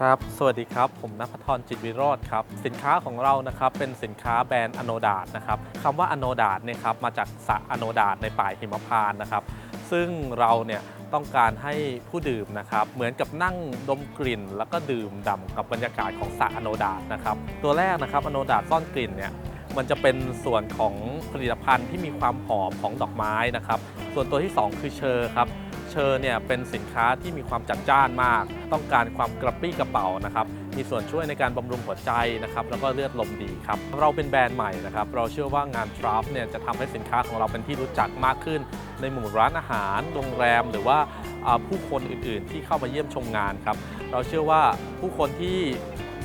ครับ สวัสดีครับ ผมนภทรจิตวิโรธครับ สินค้าของเรานะครับ เป็นสินค้าแบรนด์อโนดาตนะครับคำว่าอโนดาตเนี่ยครับ มาจากสระอโนดาตในป่าหิมพานต์นะครับ ซึ่งเราเนี่ยต้องการให้ผู้ดื่มนะครับ เหมือนกับนั่งดมกลิ่น แล้วก็ดื่มด่ำกับบรรยากาศของสระอโนดาตนะครับ ตัวแรกนะครับอโนดาตซ่อนกลิ่นเนี่ย มันจะเป็นส่วนของผลิตภัณฑ์ที่มีความหอมของดอกไม้นะครับ ส่วนตัวที่ 2 คือเชอร์ครับ เชอร์เนี่ยเป็นสินค้าที่มีความจัดจ้านมาก ต้องการความกระปี้กระเป๋านะครับมีส่วนช่วยในการบำรุงหัวใจนะครับแล้วก็เลือดลมดีครับเราเป็นแบรนด์ใหม่นะครับเราเชื่อว่างานทราฟเนี่ยจะทำให้สินค้าของเราเป็นที่รู้จักมากขึ้น ในหมู่ร้านอาหารโรงแรมหรือว่าผู้คนอื่นๆ ที่เข้ามาเยี่ยมชมงานครับเราเชื่อว่าผู้คนที่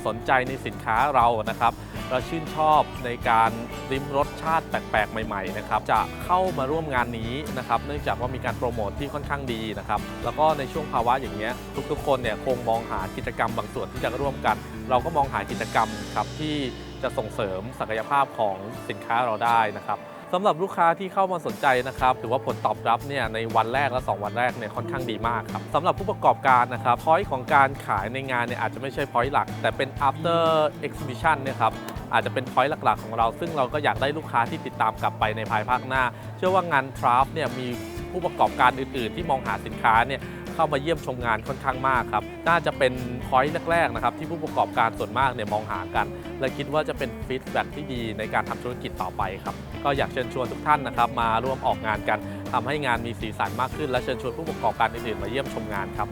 สนใจในสินค้าเรานะครับเราชื่นชอบในการริมรสชาติแปลกๆ ใหม่ๆนะครับจะเข้ามาร่วมงานนี้นะครับเนื่องจากว่ามีการโปรโมทที่ค่อนข้างดีนะครับแล้วก็ในช่วงภาวะอย่างเงี้ยทุกๆคนเนี่ยคงมองหากิจกรรมบางส่วนที่จะร่วมกัน เราก็มองหากิจกรรมครับที่จะส่งเสริมศักยภาพของสินค้าเราได้นะครับ สำหรับลูกค้าที่เข้ามาสนใจนะครับถือว่าผลตอบรับเนี่ยในวันแรกและ 2 วันแรกเนี่ยค่อนข้างดีมากครับสำหรับผู้ประกอบการนะครับพอยต์ของการขายในงานเนี่ยอาจจะไม่ใช่พอยต์หลัก แต่เป็น after exhibition เนี่ยครับอาจจะเป็นพอยต์หลักๆของเรา ซึ่งเราก็อยากได้ลูกค้าที่ติดตามกลับไปในภายภาคหน้า เชื่อว่างานทราฟเนี่ยมีผู้ประกอบการอื่นๆ ที่มองหาสินค้าเนี่ย เข้ามาเยี่ยมชมงานค่อนข้างมากครับ น่าจะเป็นพอยต์แรกๆนะครับที่ผู้ประกอบการส่วนมากเนี่ยมองหากัน และคิดว่าจะเป็นฟีดแบ็ที่ดีในการทำธุรกิจต่อไปครับ ก็อยากเชิญชวนทุกท่านนะครับมาร่วมออกงานกันทำให้งานมีสีสันมากขึ้น และเชิญชวนผู้ประกอบการอื่นๆมาเยี่ยมชมงานครับ